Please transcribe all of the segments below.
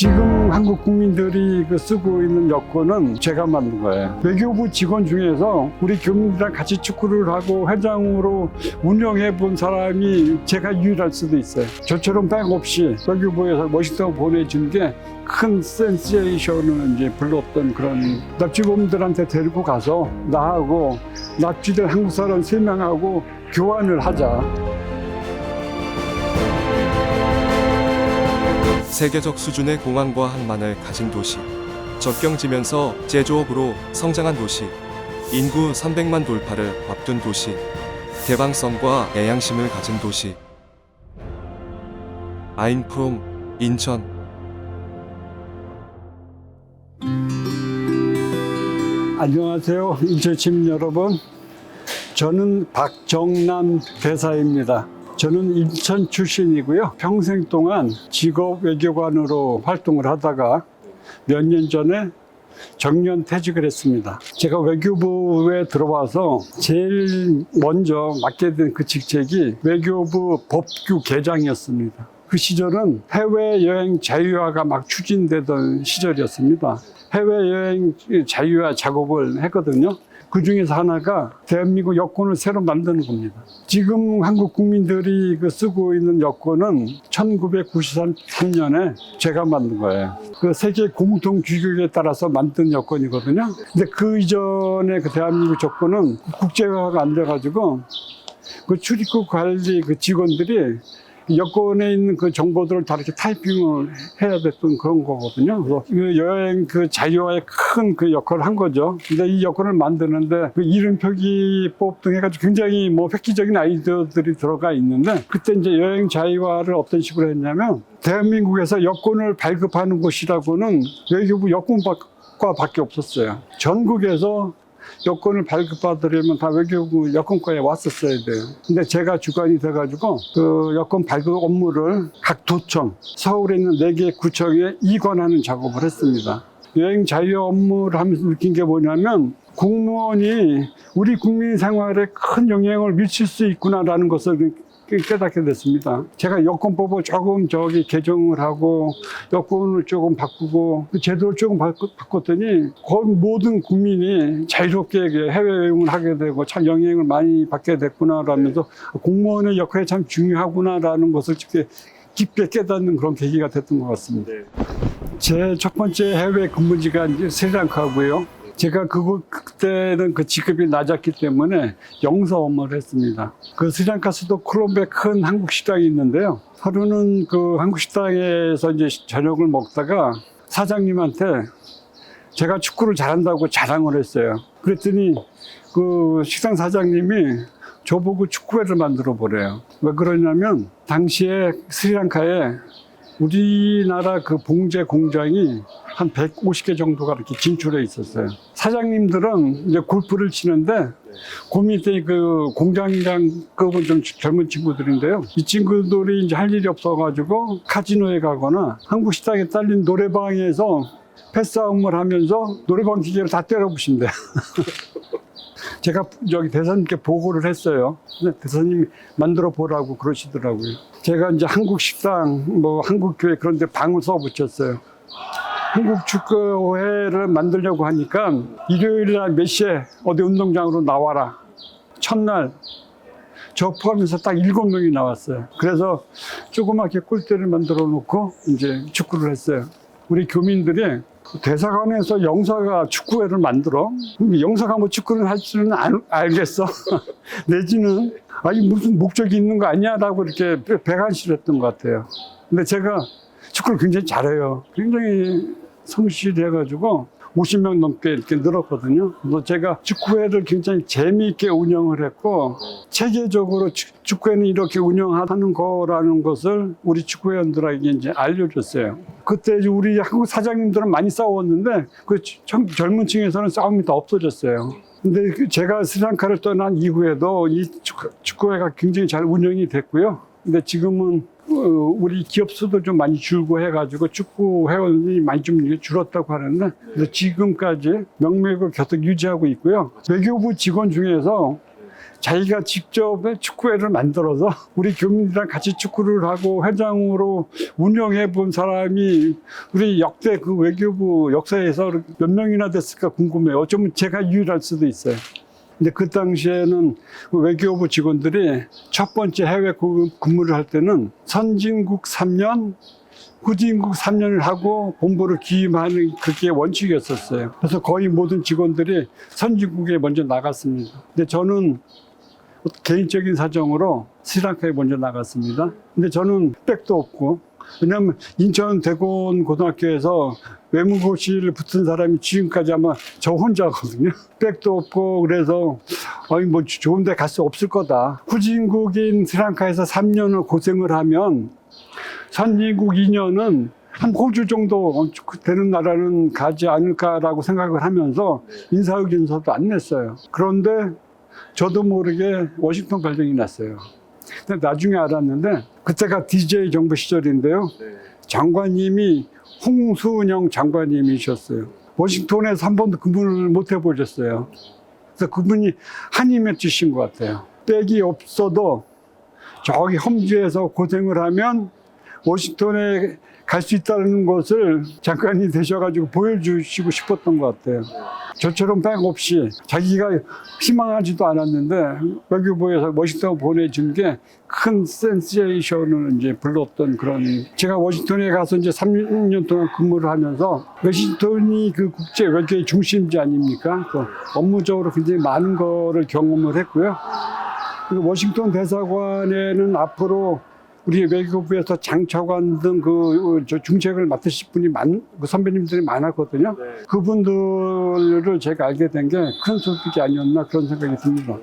지금 한국 국민들이 그 쓰고 있는 여권은 제가 만든 거예요. 외교부 직원 중에서 우리 교민들이랑 같이 축구를 하고 회장으로 운영해 본 사람이 제가 유일할 수도 있어요. 저처럼 백 없이 외교부에서 멋있다고 보내준 게 큰 센세이션을 이제 불렀던 그런 납치범들한테 데리고 가서 나하고 납치된 한국 사람 세 명하고 교환을 하자. 세계적 수준의 공항과 항만을 가진 도시. 접경지면서 제조업으로 성장한 도시. 인구 300만 돌파를 앞둔 도시. 개방성과 애양심을 가진 도시. 아인프롬 인천 안녕하세요. 인천 시민 여러분. 저는 박정남 대사입니다. 저는 인천 출신이고요. 평생 동안 직업 외교관으로 활동을 하다가 몇 년 전에 정년 퇴직을 했습니다. 제가 외교부에 들어와서 제일 먼저 맡게 된 그 직책이 외교부 법규 개장이었습니다. 그 시절은 해외여행 자유화가 막 추진되던 시절이었습니다. 해외여행 자유화 작업을 했거든요. 그 중에서 하나가 대한민국 여권을 새로 만드는 겁니다. 지금 한국 국민들이 그 쓰고 있는 여권은 1993년에 제가 만든 거예요. 그 세계 공통 규격에 따라서 만든 여권이거든요. 근데 그 이전에 그 대한민국 여권은 국제화가 안 돼가지고 그 출입국 관리 그 직원들이 여권에 있는 그 정보들을 다 이렇게 타이핑을 해야 됐던 그런 거거든요. 그래서 그 여행 그 자유화에 큰 그 역할을 한 거죠. 근데 이 여권을 만드는데 그 이름 표기법 등 해가지고 굉장히 뭐 획기적인 아이디어들이 들어가 있는데 그때 이제 여행 자유화를 어떤 식으로 했냐면 대한민국에서 여권을 발급하는 곳이라고는 외교부 여권과 밖에 없었어요. 전국에서 여권을 발급받으려면 다 외교부 여권과에 왔었어야 돼요. 근데 제가 주관이 돼가지고 그 여권 발급 업무를 각 도청, 서울에 있는 네 개 구청에 이관하는 작업을 했습니다. 여행 자유 업무를 하면서 느낀 게 뭐냐면 공무원이 우리 국민 생활에 큰 영향을 미칠 수 있구나라는 것을 깨닫게 됐습니다. 제가 여권법을 조금 저기 개정을 하고 여권을 조금 바꾸고 그 제도를 조금 바꿨더니 거의 모든 국민이 자유롭게 해외 여행을 하게 되고 참 영향을 많이 받게 됐구나라면서 공무원의 역할이 참 중요하구나라는 것을 이렇게 깊게 깨닫는 그런 계기가 됐던 것 같습니다. 제 첫 번째 해외 근무지가 이제 스리랑카고요. 제가 그거 그때는 그 직급이 낮았기 때문에 영사 업무를 했습니다. 그 스리랑카 수도 콜롬비아 큰 한국 식당이 있는데요. 하루는 그 한국 식당에서 이제 저녁을 먹다가 사장님한테 제가 축구를 잘한다고 자랑을 했어요. 그랬더니 그 식당 사장님이 저보고 축구회를 만들어 보래요. 왜 그러냐면 당시에 스리랑카에 우리나라 그 봉제 공장이 한 150개 정도가 이렇게 진출해 있었어요. 사장님들은 이제 골프를 치는데 그 밑에 그 공장장급은 좀 젊은 친구들인데요. 이 친구들이 이제 할 일이 없어가지고 카지노에 가거나 한국 식당에 딸린 노래방에서 패싸움을 하면서 노래방 기계를 다 때려부신대. 제가 여기 대사님께 보고를 했어요. 대사님이 만들어 보라고 그러시더라고요. 제가 이제 한국 식당, 뭐 한국 교회 그런 데 방을 써 붙였어요. 한국 축구회를 만들려고 하니까 일요일 날 몇 시에 어디 운동장으로 나와라. 첫날 저 포함해서 딱 일곱 명이 나왔어요. 그래서 조그맣게 꿀대를 만들어 놓고 이제 축구를 했어요. 우리 교민들이 대사관에서 영사가 축구회를 만들어? 영사가 뭐 축구를 할 줄은 알, 알겠어? 내지는 아니 무슨 목적이 있는 거 아니야라고 이렇게 배관실했던 것 같아요. 근데 제가 축구를 굉장히 잘해요. 굉장히 성실해가지고 50명 넘게 이렇게 늘었거든요. 그래서 제가 축구회를 굉장히 재미있게 운영을 했고 체계적으로 축- 축구회는 이렇게 운영하는 거라는 것을 우리 축구회원들에게 이제 알려줬어요. 그때 우리 한국 사장님들은 많이 싸웠는데 그 청- 젊은 층에서는 싸움이 다 없어졌어요. 근데 그 제가 스리랑카를 떠난 이후에도 이 축구- 축구회가 굉장히 잘 운영이 됐고요. 근데 지금은 어, 우리 기업 수도 좀 많이 줄고 해가지고 축구 회원이 많이 좀 줄었다고 하는데 그래서 지금까지 명맥을 계속 유지하고 있고요. 외교부 직원 중에서 자기가 직접 축구회를 만들어서 우리 교민들이랑 같이 축구를 하고 회장으로 운영해 본 사람이 우리 역대 그 외교부 역사에서 몇 명이나 됐을까 궁금해요. 어쩌면 제가 유일할 수도 있어요. 근데 그 당시에는 그 외교부 직원들이 첫 번째 해외 구- 근무를 할 때는 선진국 3년, 후진국 3년을 하고 본부를 기임하는 그게 원칙이었었어요. 그래서 거의 모든 직원들이 선진국에 먼저 나갔습니다. 근데 저는 개인적인 사정으로 스리랑카에 먼저 나갔습니다. 근데 저는 백도 없고 왜냐하면 인천 대곤 고등학교에서 외무고시를 붙은 사람이 지금까지 아마 저 혼자거든요. 백도 없고 그래서 아니 뭐 좋은 데 갈 수 없을 거다. 후진국인 스리랑카에서 3년을 고생을 하면 선진국 2년은 한 호주 정도 되는 나라는 가지 않을까라고 생각을 하면서 인사의견서도 안 냈어요. 그런데 저도 모르게 워싱턴 발령이 났어요. 근데 나중에 알았는데 그때가 DJ 정부 시절인데요. 장관님이 홍순영 장관님이셨어요. 워싱턴에서 한 번도 근무를 못 해보셨어요. 그래서 그분이 한이 맺히신 것 같아요. 백이 없어도 저기 험지에서 고생을 하면 워싱턴에 갈 수 있다는 것을 장관이 되셔가지고 보여주시고 싶었던 것 같아요. 저처럼 백 없이 자기가 희망하지도 않았는데 외교부에서 워싱턴 보내준 게 큰 센세이션을 이제 불렀던 그런 제가 워싱턴에 가서 이제 3년 동안 근무를 하면서 워싱턴이 그 국제 외교의 중심지 아닙니까? 그 업무적으로 굉장히 많은 거를 경험을 했고요. 워싱턴 대사관에는 앞으로 우리 외교부에서 장차관 등 그 중책을 맡으실 분이 많, 그 선배님들이 많았거든요. 그분들을 제가 알게 된 게 큰 소득이 아니었나 그런 생각이 듭니다.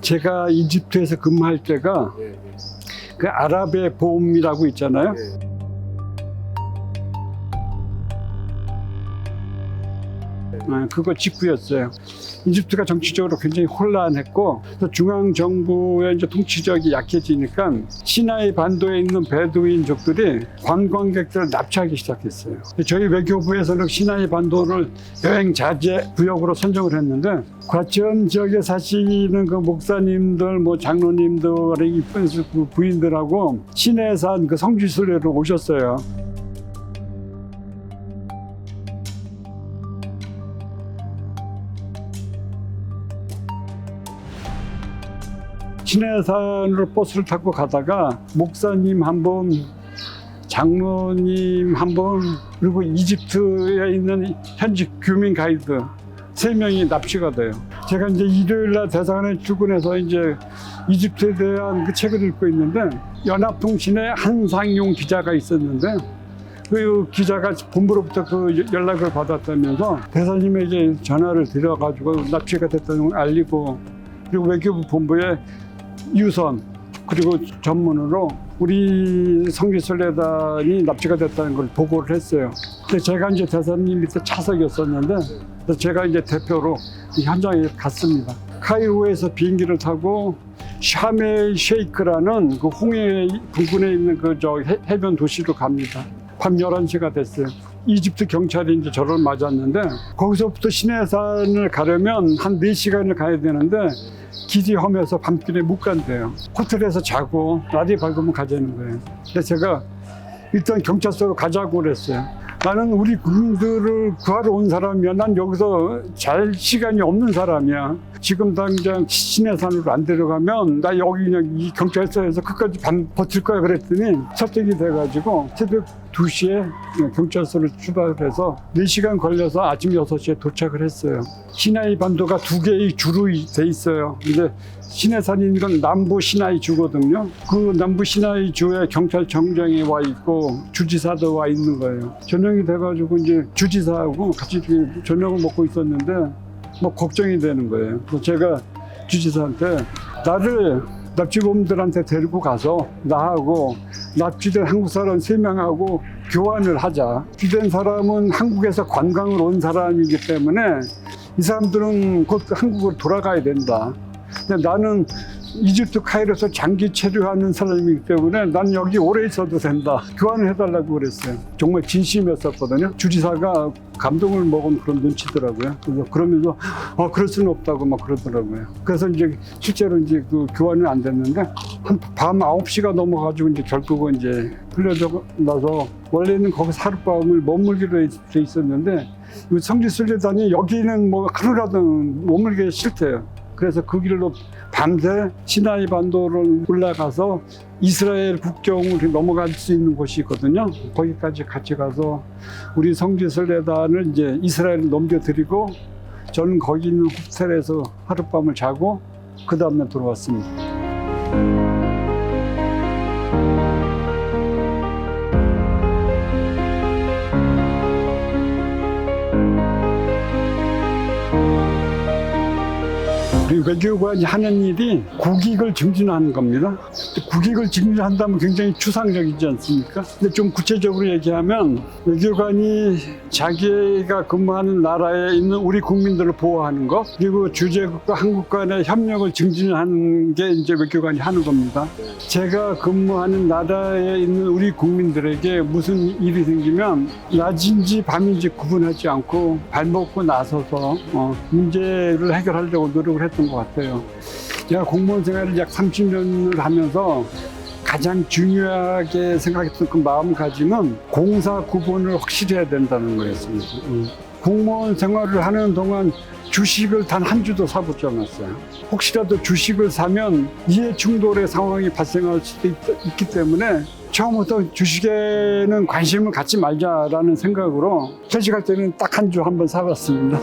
제가 이집트에서 근무할 때가 그 아랍의 봄이라고 있잖아요. 아, 그거 직후였어요. 이집트가 정치적으로 굉장히 혼란했고 또 중앙 정부의 이제 통치력이 약해지니까 시나이 반도에 있는 베두인족들이 관광객들을 납치하기 시작했어요. 저희 외교부에서는 시나이 반도를 여행 자제 구역으로 선정을 했는데 과천 지역에 사시는 그 목사님들, 뭐 장로님들, 이쁜 그 부인들하고 시내산 그 성지순례로 오셨어요. 신해산으로 버스를 타고 가다가 목사님 한 분, 장로님 한 분, 그리고 이집트에 있는 현지 교민 가이드 세 명이 납치가 돼요. 제가 이제 일요일 날 대사관에 출근해서 이제 이집트에 대한 그 책을 읽고 있는데 연합통신에 한상용 기자가 있었는데 그 기자가 본부로부터 그 연락을 받았다면서 대사님에게 전화를 드려가지고 납치가 됐다는 걸 알리고 그리고 외교부 본부에 유선 그리고 전문으로 우리 성지순례단이 납치가 됐다는 걸 보고를 했어요. 근데 제가 이제 대사님 밑에 차석이었었는데 그래서 제가 이제 대표로 이 현장에 갔습니다. 카이로에서 비행기를 타고 샤멜 쉐이크라는 그 홍해 부근에 있는 그 저 해변 도시로 갑니다. 밤 11시가 됐어요. 이집트 경찰이 이제 저를 맞았는데 거기서부터 시내산을 가려면 한 4시간을 가야 되는데 길이 험해서 밤길에 못 간대요. 호텔에서 자고 라디오 밝으면 가자는 거예요. 근데 제가 일단 경찰서로 가자고 그랬어요. 나는 우리 국민들을 구하러 온 사람이야. 난 여기서 잘 시간이 없는 사람이야. 지금 당장 시내산으로 안 데려가면 나 여기 그냥 이 경찰서에서 끝까지 밤 버틸 거야 그랬더니 설득이 돼가지고 새벽 2시에 경찰서를 출발해서 4시간 걸려서 아침 6시에 도착을 했어요. 시나이 반도가 두 개의 주로 돼 있어요. 근데 시내산인 건 남부 시나이 주거든요. 그 남부 시나이 주에 경찰청장이 와 있고 주지사도 와 있는 거예요. 저녁이 돼가지고 이제 주지사하고 같이 저녁을 먹고 있었는데 뭐 걱정이 되는 거예요. 그래서 제가 주지사한테 나를 납치범들한테 데리고 가서 나하고 납치된 한국 사람 세 명하고 교환을 하자. 납치된 사람은 한국에서 관광을 온 사람이기 때문에 이 사람들은 곧 한국으로 돌아가야 된다. 근데 나는 이집트 카이로에서 장기 체류하는 사람이기 때문에 난 여기 오래 있어도 된다. 교환을 해달라고 그랬어요. 정말 진심이었었거든요. 주지사가 감동을 먹은 그런 눈치더라고요. 그래서 그러면서 어 그럴 수는 없다고 막 그러더라고요. 그래서 이제 실제로 이제 그 교환은 안 됐는데 한밤 9시가 넘어가지고 이제 결국은 이제 흘려져 나서 원래는 거기서 하룻밤을 머물기로 돼 있었는데 이 성지 순례단이 여기는 뭐 하루라도 머물기 싫대요. 그래서 그 길로 밤새 시나이 반도를 올라가서 이스라엘 국경을 넘어갈 수 있는 곳이 있거든요. 거기까지 같이 가서 우리 성지순례단을 이제 이스라엘 넘겨드리고 저는 거기 있는 호텔에서 하룻밤을 자고 그 다음날 돌아왔습니다. 외교관이 하는 일이 국익을 증진하는 겁니다. 국익을 증진한다면 굉장히 추상적이지 않습니까? 근데 좀 구체적으로 얘기하면 외교관이 자기가 근무하는 나라에 있는 우리 국민들을 보호하는 것, 그리고 주재국과 한국 간의 협력을 증진하는 게 이제 외교관이 하는 겁니다. 제가 근무하는 나라에 있는 우리 국민들에게 무슨 일이 생기면 낮인지 밤인지 구분하지 않고 발먹고 나서서 어, 문제를 해결하려고 노력을 했던 것 같아요. 제가 공무원 생활을 약 30년을 하면서 가장 중요하게 생각했던 그 마음가짐은 공사 구분을 확실히 해야 된다는 거였습니다. 음. 공무원 생활을 하는 동안 주식을 단 한 주도 사보지 않았어요. 혹시라도 주식을 사면 이해 충돌의 상황이 발생할 수도 있, 있기 때문에 처음부터 주식에는 관심을 갖지 말자라는 생각으로 퇴직할 때는 딱 한 주 한 번 사봤습니다.